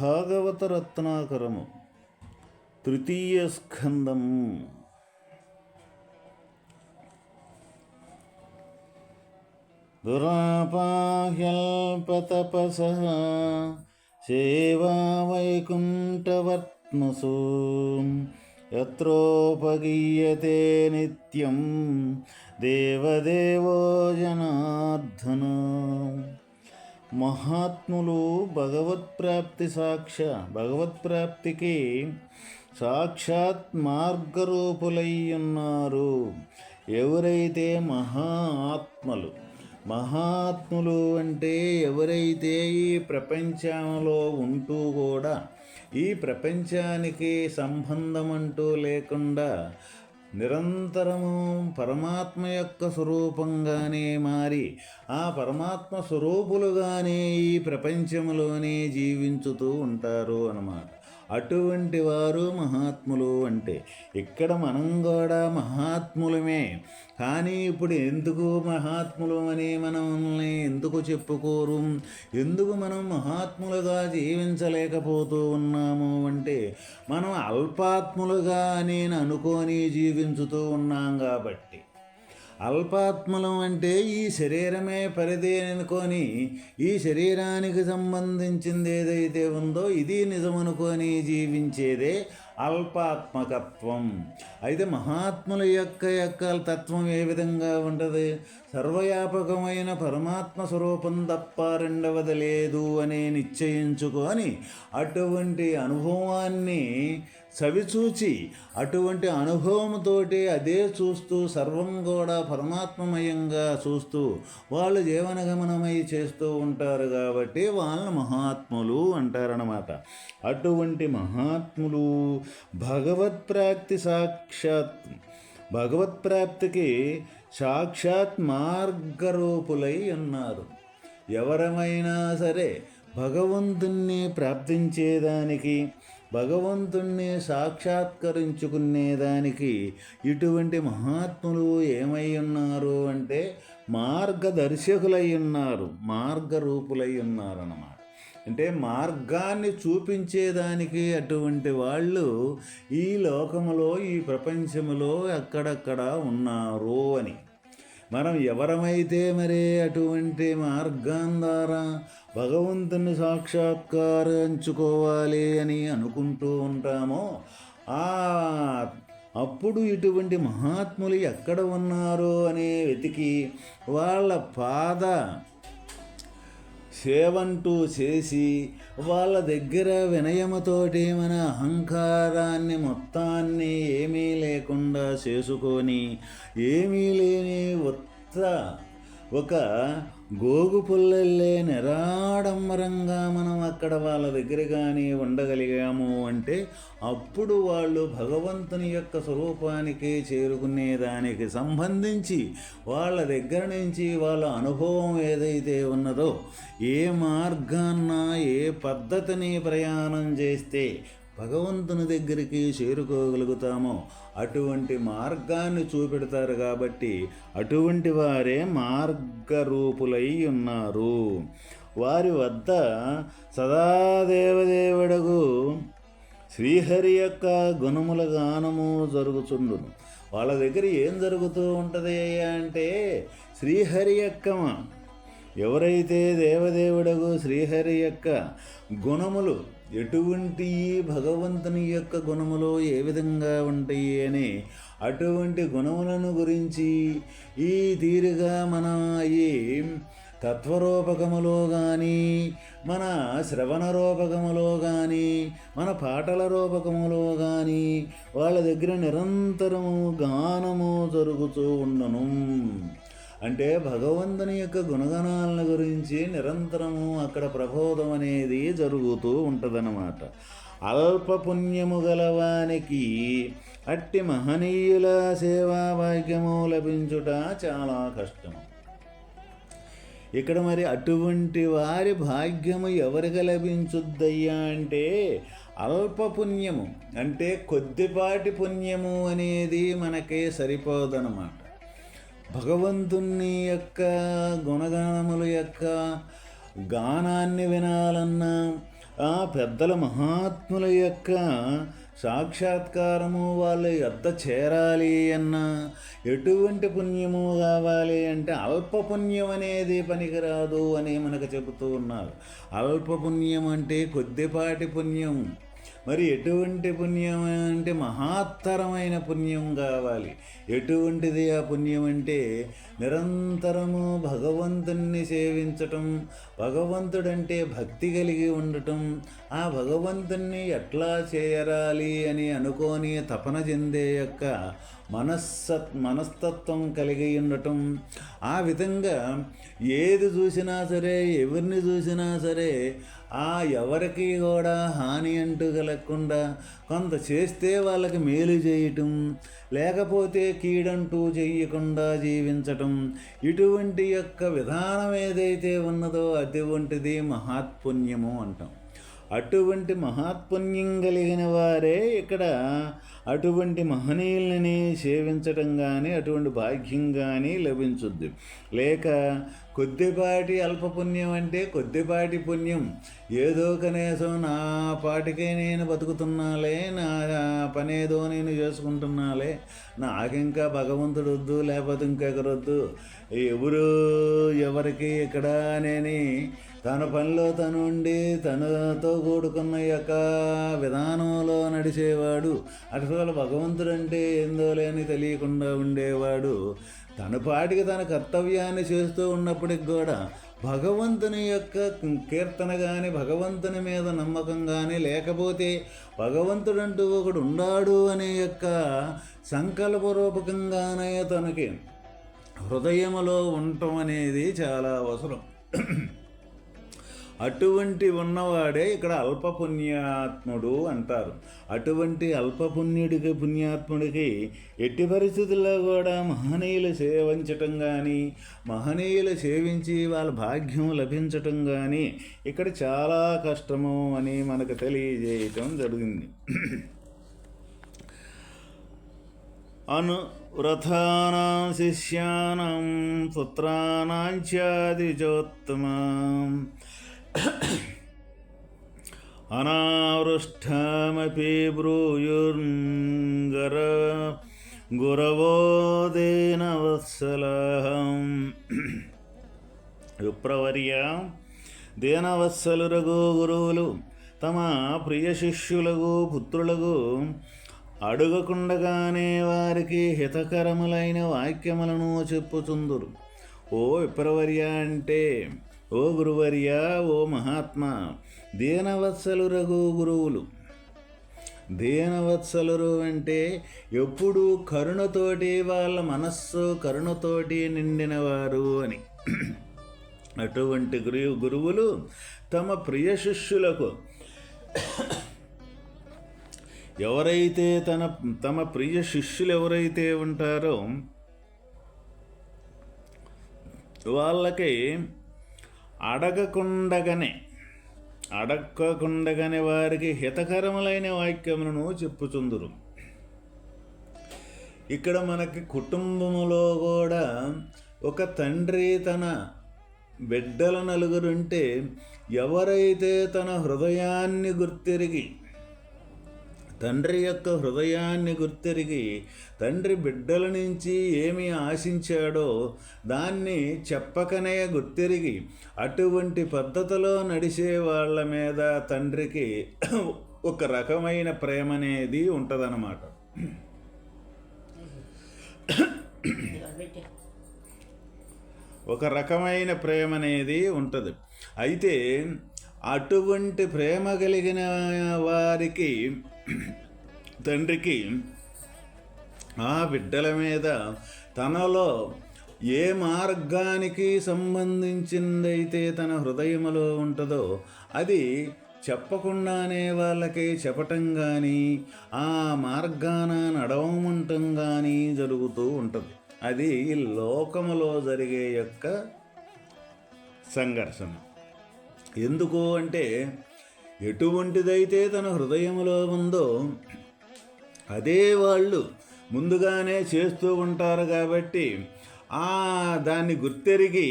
భాగవత రత్నాకరము తృతీయ స్కందం. దురాపాహ్యల్పతపస సేవా వైకుంఠవర్త్మసు యత్రోపగీయతే నిత్యం దేవదేవో జనార్దన. మహాత్ములు భగవత్ప్రాప్తి సాక్ష భగవత్ప్రాప్తికి సాక్షాత్ మార్గరూపులై ఉన్నారు. ఎవరైతే మహా ఆత్మలు మహాత్ములు అంటే ఎవరైతే ఈ ప్రపంచంలో ఉంటూ కూడా ఈ ప్రపంచానికి సంబంధం అంటూ లేకుండా నిరంతరము పరమాత్మ యొక్క స్వరూపంగానే మారి ఆ పరమాత్మ స్వరూపులుగానే ఈ ప్రపంచంలోనే జీవించుతూ ఉంటారు అన్నమాట. అటువంటి వారు మహాత్ములు అంటే ఇక్కడ మనం కూడా మహాత్ములమే. కానీ ఇప్పుడు ఎందుకు మహాత్ములు అని మనల్ని ఎందుకు చెప్పుకోరు? ఎందుకు మనం మహాత్ములుగా జీవించలేకపోతూ ఉన్నాము అంటే మనం అల్పాత్ములుగా నేను అనుకొని జీవించుతూ ఉన్నాం కాబట్టి. అల్పాత్మలం అంటే ఈ శరీరమే పరిధి అనుకొని ఈ శరీరానికి సంబంధించింది ఏదైతే ఉందో ఇది నిజమనుకొని జీవించేదే అల్పాత్మకత్వం. అయితే మహాత్ముల యొక్క యొక్క తత్వం ఏ విధంగా ఉంటుంది? సర్వవ్యాపకమైన పరమాత్మ స్వరూపం తప్ప రెండవది లేదు అనే నిశ్చయించుకొని అటువంటి అనుభవాన్ని చవిచూచి అటువంటి అనుభవంతోటి అదే చూస్తూ సర్వం కూడా పరమాత్మమయంగా చూస్తూ వాళ్ళు జీవనగమనమై చేస్తూ ఉంటారు కాబట్టి వాళ్ళని మహాత్ములు అంటారనమాట అటువంటి మహాత్ములు భగవత్ ప్రాప్తి సాక్షాత్ భగవత్ప్రాప్తికి సాక్షాత్ మార్గరూపులై ఉన్నారు. ఎవరమైనా సరే భగవంతుణ్ణి ప్రాప్తించేదానికి భగవంతుణ్ణి సాక్షాత్కరించుకునేదానికి ఇటువంటి మహాత్ములు ఏమై ఉన్నారు అంటే మార్గదర్శకులై ఉన్నారు మార్గరూపులై ఉన్నారన్నమాట. అంటే మార్గాన్ని చూపించేదానికి అటువంటి వాళ్ళు ఈ లోకములో ఈ ప్రపంచములో అక్కడక్కడ ఉన్నారు అని. మనం ఎవరమైతే మరి అటువంటి మార్గం ద్వారా భగవంతుని సాక్షాత్కారించుకోవాలి అని అనుకుంటూ ఉంటామో ఆ అప్పుడు ఇటువంటి మహాత్ములు ఎక్కడ ఉన్నారో అనే వెతికి వాళ్ళ పాద సేవంటూ చేసి వాళ్ళ దగ్గర వినయముతోటి మన అహంకారాన్ని మొత్తాన్ని ఏమీ లేకుండా చేసుకొని ఏమీ లేని ఉత్త ఒక గోగు పుల్లెల్లే నిరాడంబరంగా మనం అక్కడ వాళ్ళ దగ్గర కానీ ఉండగలిగాము అంటే అప్పుడు వాళ్ళు భగవంతుని యొక్క స్వరూపానికి చేరుకునే దానికి సంబంధించి వాళ్ళ దగ్గర నుంచి వాళ్ళ అనుభవం ఏదైతే ఉన్నదో ఏ మార్గాన్న ఏ పద్ధతిని ప్రయాణం చేస్తే భగవంతుని దగ్గరికి చేరుకోగలుగుతామో అటువంటి మార్గాన్ని చూపెడతారు కాబట్టి అటువంటి వారే మార్గరూపులై ఉన్నారు. వారి వద్ద సదాదేవదేవుడకు శ్రీహరి యొక్క గుణముల గానము జరుగుతుండును వాళ్ళ దగ్గర ఏం జరుగుతూ ఉంటుంది అంటే శ్రీహరి యొక్క ఎవరైతే దేవదేవుడగు శ్రీహరి యొక్క గుణములు ఎటువంటి భగవంతుని యొక్క గుణములు ఏ విధంగా ఉంటాయి అని అటువంటి గుణములను గురించి ఈ తీరుగా మన ఈ తత్వరూపకములో కానీ మన శ్రవణ రూపకములో కానీ మన పాటల రూపకములో కానీ వాళ్ళ దగ్గర నిరంతరము గానము జరుగుతూ ఉండను. అంటే భగవంతుని యొక్క గుణగణాలను గురించి నిరంతరము అక్కడ ప్రబోధం అనేది జరుగుతూ ఉంటుందన్నమాట. అల్ప పుణ్యము గలవానికి అట్టి మహనీయుల సేవా భాగ్యము లభించుట చాలా కష్టము. ఇక్కడ మరి అటువంటి వారి భాగ్యము ఎవరికి లభించుద్దయ్యా అంటే అల్ప పుణ్యము అంటే కొద్దిపాటి పుణ్యము అనేది మనకే సరిపోదన్నమాట. భగవంతుని యొక్క గుణగానముల యొక్క గానాన్ని వినాలన్నా ఆ పెద్దల మహాత్ముల యొక్క సాక్షాత్కారము వాళ్ళ ఎద్ద చేరాలి అన్న ఎటువంటి పుణ్యము కావాలి అంటే అల్ప పుణ్యం అనేది పనికిరాదు అని మనకు చెబుతూ ఉన్నారు. అల్ప పుణ్యం అంటే కొద్దిపాటి పుణ్యం. మరి ఎటువంటి పుణ్యం అంటే మహాత్తరమైన పుణ్యం కావాలి. ఎటువంటిది ఆ పుణ్యం అంటే నిరంతరము భగవంతుణ్ణి సేవించటం భగవంతుడంటే భక్తి కలిగి ఉండటం. ఆ భగవంతుణ్ణి ఎట్లా చేరాలి అని అనుకోని తపన చెందే యొక్క మనస్సత్ మనస్తత్వం కలిగి ఉండటం. ఆ విధంగా ఏది చూసినా సరే ఎవరిని చూసినా సరే ఆ ఎవరికి కూడా హాని అంటూ కలగకుండా కొంత చేస్తే వాళ్ళకి మేలు చేయటం లేకపోతే కీడంటూ చేయకుండా జీవించటం ఇటువంటి యొక్క విధానం ఏదైతే ఉన్నదో అటువంటిది మహాత్పుణ్యము అంటాం. అటువంటి మహాత్పుణ్యం కలిగిన వారే ఇక్కడ అటువంటి మహనీయులని సేవించటం కానీ అటువంటి భాగ్యం కానీ లభించుద్ది. లేక కొద్దిపాటి అల్పపుణ్యం అంటే కొద్దిపాటి పుణ్యం. ఏదో కనీసం నా పాటికే నేను బతుకుతున్నాలే నా పనేదో నేను చేసుకుంటున్నాలే. నాకింకా భగవంతుడు వద్దు లేకపోతే ఇంకొకరొద్దు ఎవరు ఎవరికి ఇక్కడ నేని తన పనిలో తను ఉండి తనతో కూడుకున్న యొక్క విధానంలో నడిచేవాడు అసలు భగవంతుడు అంటే ఏందో లేని తెలియకుండా ఉండేవాడు. తన పాటికి తన కర్తవ్యాన్ని చేస్తూ ఉన్నప్పటికి కూడా భగవంతుని యొక్క కీర్తన కానీ భగవంతుని మీద నమ్మకం కానీ లేకపోతే భగవంతుడంటూ ఒకడు ఉన్నాడు అనే యొక్క సంకల్పరూపకంగానే తనకి హృదయములో ఉండటం అనేది చాలా అవసరం. అటువంటి ఉన్నవాడే ఇక్కడ అల్పపుణ్యాత్ముడు అంటారు. అటువంటి అల్పపుణ్యుడికి పుణ్యాత్ముడికి ఎట్టి పరిస్థితుల్లో కూడా మహనీయులు సేవించటం కానీ మహనీయులు సేవించి వాళ్ళ భాగ్యం లభించటం కానీ ఇక్కడ చాలా కష్టము అని మనకు తెలియజేయటం జరిగింది. అను వ్రతానాం శిష్యానాం పుత్రానాం చాదిజోత్తమాం అనావృష్టమపి బ్రూయుర్గర గురవోదేన వత్సలహం విప్రవర్య దేనవత్సలురగు గురువులు తమ ప్రియ శిష్యులకు పుత్రులకు అడుగకుండగానే వారికి హితకరములైన వాక్యములను చెప్పుచుందురు. ఓ విప్రవర్య అంటే ఓ గురువర్యా ఓ మహాత్మా దీనవత్సలు రఘు గురువులు. దీనవత్సలురు అంటే ఎప్పుడు కరుణతోటి వాళ్ళ మనస్సు కరుణతోటి నిండినవారు అని. అటువంటి గురు గురువులు తమ ప్రియ శిష్యులకు ఎవరైతే తన తమ ప్రియ శిష్యులు ఎవరైతే ఉంటారో వాళ్ళకి అడగకుండగానే అడగకుండగానే వారికి హితకరములైన వాక్యములను చెప్పుచుందురు. ఇక్కడ మనకి కుటుంబములో కూడా ఒక తండ్రి తన బిడ్డల నలుగురుంటే ఎవరైతే తన హృదయాన్ని గుర్తిరిగి తండ్రి యొక్క హృదయాన్ని గుర్తెరిగి తండ్రి బిడ్డల నుంచి ఏమి ఆశించాడో దాన్ని చెప్పకనే గుర్తెరిగి అటువంటి పద్ధతిలో నడిచే వాళ్ళ మీద తండ్రికి ఒక రకమైన ప్రేమ అనేది ఉంటుందన్నమాట. ఒక రకమైన ప్రేమ అనేది ఉంటుంది. అయితే అటువంటి ప్రేమ కలిగిన వారికి తండ్రికి ఆ బిడ్డల మీద తనలో ఏ మార్గానికి సంబంధించిందైతే తన హృదయములో ఉంటుందో అది చెప్పకుండానే వాళ్ళకి చెప్పటం కానీ ఆ మార్గాన నడవమంటం కానీ జరుగుతూ ఉంటుంది. అది లోకములో జరిగే యొక్క సంఘర్షణ. ఎందుకు అంటే ఎటువంటిదైతే తన హృదయంలో ఉందో అదే వాళ్ళు ముందుగానే చేస్తూ ఉంటారు కాబట్టి ఆ దాన్ని గుర్తెరిగి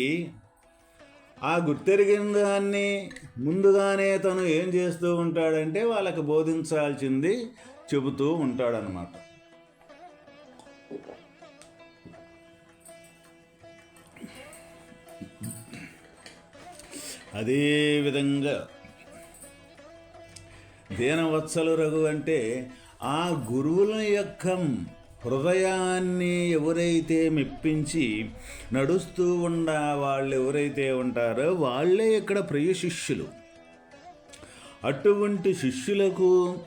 ఆ గుర్తెరిగిన దాన్ని ముందుగానే తను ఏం చేస్తూ ఉంటాడంటే వాళ్ళకి బోధించాల్సింది చెబుతూ ఉంటాడనమాట అదే విధంగా దీనవత్సలు రఘు అంటే ఆ గురువుల యొక్క హృదయాన్ని ఎవరైతే మెప్పించి నడుస్తూ ఉండ వాళ్ళు ఎవరైతే ఉంటారో వాళ్ళే ఇక్కడ ప్రియ శిష్యులు. అటువంటి శిష్యులకు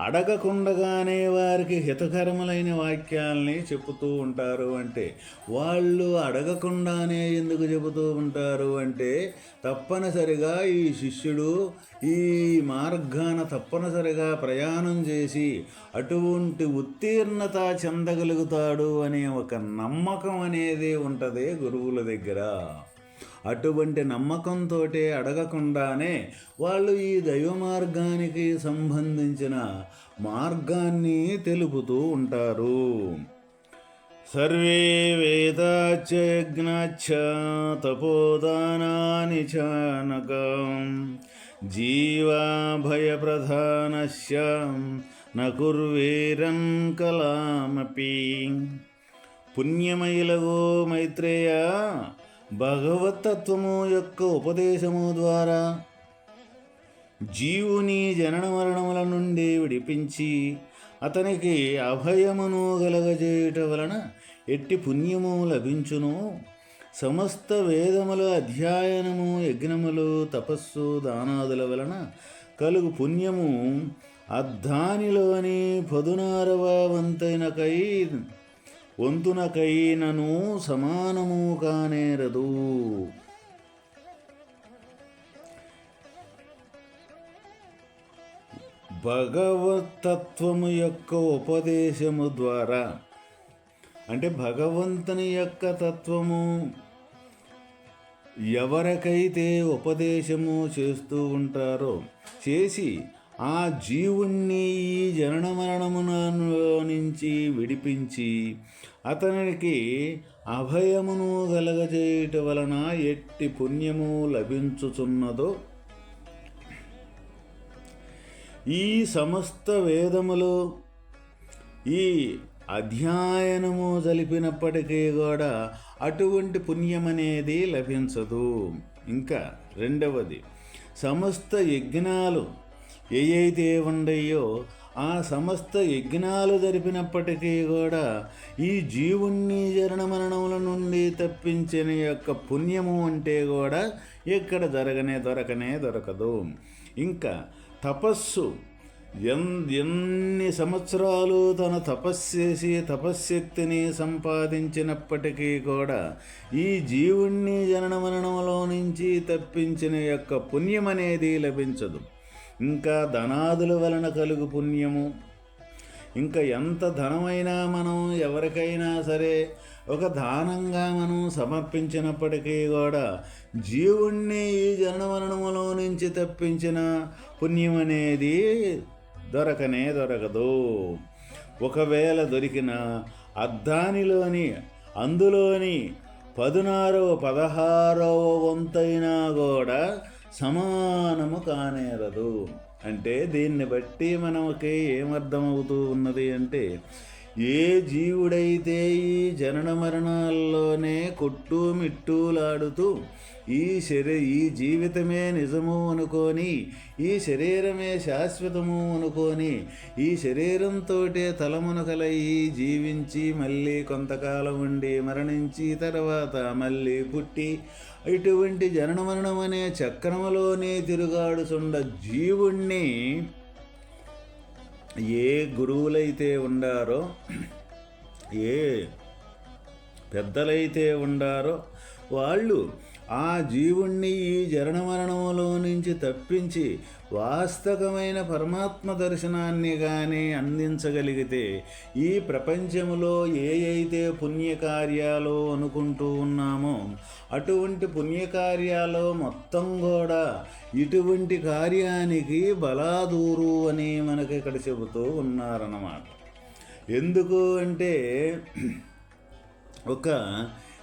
అడగకుండగానే వారికి హితకరములైన వాక్యాల్ని చెబుతూ ఉంటారు అంటే వాళ్ళు అడగకుండానే ఎందుకు చెబుతూ ఉంటారు అంటే తప్పనిసరిగా ఈ శిష్యుడు ఈ మార్గాన తప్పనిసరిగా ప్రయాణం చేసి అటువంటి ఉత్తీర్ణత చెందగలుగుతాడు అనే ఒక నమ్మకం అనేది ఉంటుంది గురువుల దగ్గర. అటువంటి నమ్మకంతో అడగకుండానే వాళ్ళు ఈ దైవ మార్గానికి సంబంధించిన మార్గాన్ని తెలుపుతూ ఉంటారు. సర్వే వేదాచయజ్ఞాచ తపోదానాని చానకం జీవాభయప్రధానస్య నకుర్వీరం కలామపి. పుణ్యమయిలగో మైత్రేయ భగవతత్వము యొక్క ఉపదేశము ద్వారా జీవుని జనన మరణముల నుండి విడిపించి అతనికి అభయమును కలగజేయట వలన ఎట్టి పుణ్యము లభించును. సమస్త వేదముల అధ్యయనము యజ్ఞములు తపస్సు దానాదుల వలన కలుగు పుణ్యము అద్దానిలోని పదునారవ వంతైనకై వంతునకైనను సమానము కానేరదు భగవతత్వము యొక్క ఉపదేశము ద్వారా అంటే భగవంతుని యొక్క తత్వము ఎవరికైతే ఉపదేశము చేస్తూ ఉంటారో చేసి ఆ జీవుణ్ణి ఈ జనన మరణమున విడిపించి అతనికి అభయమును కలగజేయట వలన ఎట్టి పుణ్యము లభించుచున్నదో. ఈ సమస్త వేదములు ఈ అధ్యయనము జరిపినప్పటికీ కూడా అటువంటి పుణ్యమనేది లభించదు. ఇంకా రెండవది సమస్త యజ్ఞాలు ఏవైతే ఉండయో ఆ సమస్త యజ్ఞాలు జరిపినప్పటికీ కూడా ఈ జీవుణ్ణి జరణ మరణముల నుండి తప్పించిన యొక్క పుణ్యము అంటే కూడా ఇక్కడ జరగనే దొరకనే దొరకదు. ఇంకా తపస్సు. ఎన్ ఎన్ని సంవత్సరాలు తన తపస్సేసి తపశ్శక్తిని సంపాదించినప్పటికీ కూడా ఈ జీవుణ్ణి జనన మరణంలో నుంచి తప్పించిన యొక్క పుణ్యం అనేది లభించదు. ఇంకా ధనాదుల వలన కలుగు పుణ్యము. ఇంకా ఎంత ధనమైనా మనం ఎవరికైనా సరే ఒక దానంగా మనం సమర్పించినప్పటికీ కూడా జీవుణ్ణి ఈ జనమరణములో నుంచి తప్పించిన పుణ్యం అనేది దొరకనే దొరకదు. ఒకవేళ దొరికిన అద్దానిలోని అందులోని పదునారవ పదహారవ వంతైనా కూడా సమానము కానేరదు. అంటే దీన్ని బట్టి మనకి ఏమర్థమవుతూ ఉన్నది అంటే ఏ జీవుడైతే ఈ జనన మరణాల్లోనే కొట్టు మిట్టులాడుతూ ఈ శరీ ఈ జీవితమే నిజము అనుకొని ఈ శరీరమే శాశ్వతము అనుకొని ఈ శరీరంతో తలమునకలయ్యి జీవించి మళ్ళీ కొంతకాలం ఉండి మరణించి తర్వాత మళ్ళీ పుట్టి ఇటువంటి జనన మరణం అనే చక్రములోనే తిరుగాడుచుండ జీవుణ్ణి ఏ గురువులైతే ఉండారో ఏ పెద్దలైతే ఉండారో వాళ్ళు ఆ జీవుణ్ణి ఈ జరణ మరణంలో నుంచి తప్పించి వాస్తవమైన పరమాత్మ దర్శనాన్ని కానీ అందించగలిగితే ఈ ప్రపంచంలో ఏ అయితే పుణ్యకార్యాలు అనుకుంటూ ఉన్నామో అటువంటి పుణ్యకార్యాలు మొత్తం కూడా ఇటువంటి కార్యానికి బలాదూరు అని మనకి ఇక్కడ చెబుతూ ఉన్నారన్నమాట. ఎందుకు అంటే ఒక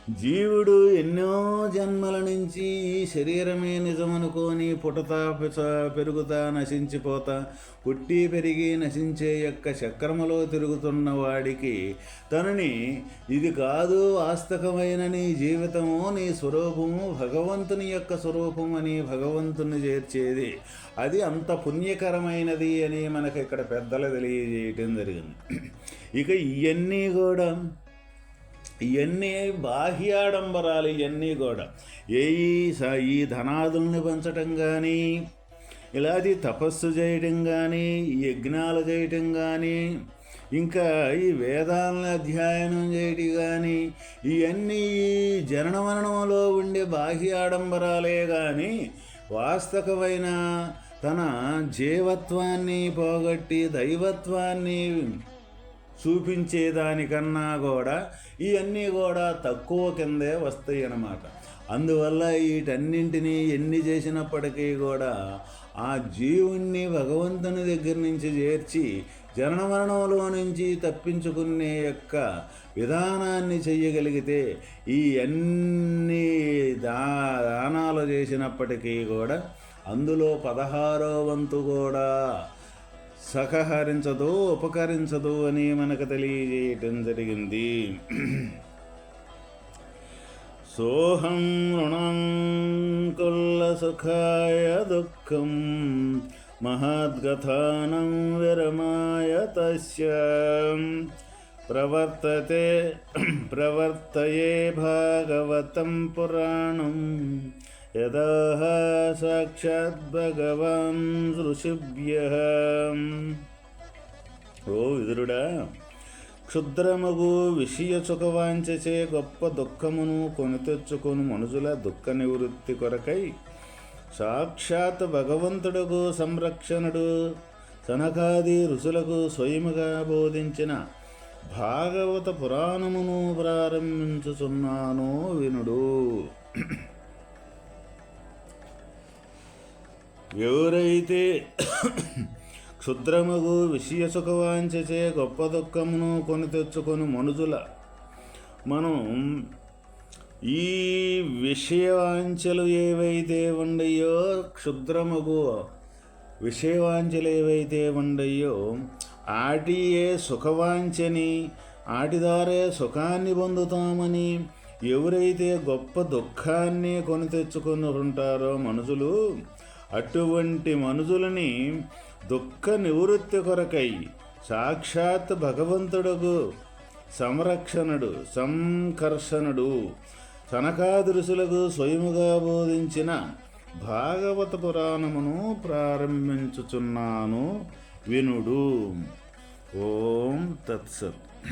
జీవుడు ఎన్నో జన్మల నుంచి ఈ శరీరమే నిజమనుకొని పుటతా పెరుగుతా నశించిపోతా పుట్టి పెరిగి నశించే యొక్క చక్రములో తిరుగుతున్న వాడికి తనని ఇది కాదు వాస్తవమైన నీ జీవితము నీ స్వరూపము భగవంతుని యొక్క స్వరూపం అని భగవంతుని చేర్చేది. అది అంత పుణ్యకరమైనది అని మనకి ఇక్కడ పెద్దలు తెలియజేయటం జరిగింది. ఇక ఇవన్నీ కూడా ఇవన్నీ బాహ్యాడంబరాలు ఇవన్నీ కూడా. ఏ ఈ ధనాదుల్ని పెంచటం కానీ ఇలాది తపస్సు చేయటం కానీ యజ్ఞాలు చేయటం కానీ ఇంకా ఈ వేదాలను అధ్యయనం చేయటం కానీ ఇవన్నీ జనన మరణంలో ఉండే బాహ్య ఆడంబరాలే కానీ వాస్తవమైన తన జీవత్వాన్ని పోగొట్టి దైవత్వాన్ని చూపించేదానికన్నా కూడా ఇవన్నీ కూడా తక్కువ కిందే వస్తాయి అన్నమాట. అందువల్ల వీటన్నింటినీ ఎన్ని చేసినప్పటికీ కూడా ఆ జీవుణ్ణి భగవంతుని దగ్గర నుంచి చేర్చి జనన మరణంలో నుంచి తప్పించుకునే యొక్క విధానాన్ని చెయ్యగలిగితే ఈ అన్ని దా దానాలు చేసినప్పటికీ కూడా అందులో పదహారో వంతు కూడా సహకరించదు ఉపకరించదు అని మనకు తెలియజేయటం జరిగింది. సోహం రుణం సుఖాయ దుఃఖం మహద్గథానం విరమాయ తస్య. ప్రవర్తతే ప్రవర్తయే భాగవతం పురాణం. యదా సాక్షాత్ భగవాన్ ఋషిభ్య ఓ విదురుడా క్షుద్రమగు విషయ సుఖవాంచచే గొప్ప దుఃఖమును కొని తెచ్చుకొని మనుషుల దుఃఖ నివృత్తి కొరకై సాక్షాత్ భగవంతుడుకు సంరక్షణుడు సనకాది ఋషులకు స్వయముగా బోధించిన భాగవత పురాణమును ప్రారంభించుచున్నాను వినుడు. ఎవరైతే క్షుద్రముగు విషయ సుఖవాంచచే గొప్ప దుఃఖమును కొని తెచ్చుకొని మనుజుల మనం ఈ విషయవాంఛలు ఏవైతే ఉండయో క్షుద్రముగు విషయవాంఛలు ఏవైతే ఉండయో ఆటియే సుఖవాంఛని ఆటిదారే సుఖాన్ని పొందుతామని ఎవరైతే గొప్ప దుఃఖాన్ని కొని తెచ్చుకొని ఉంటారో మనుషులు అటువంటి మనుషులని దుఃఖ నివృత్తి కొరకై సాక్షాత్ భగవంతుడుకు సంరక్షణుడు సంకర్షణుడు సనకాదృశులకు స్వయముగా బోధించిన భాగవత పురాణమును ప్రారంభించుచున్నాను. వినుడు. ఓం తత్సత్.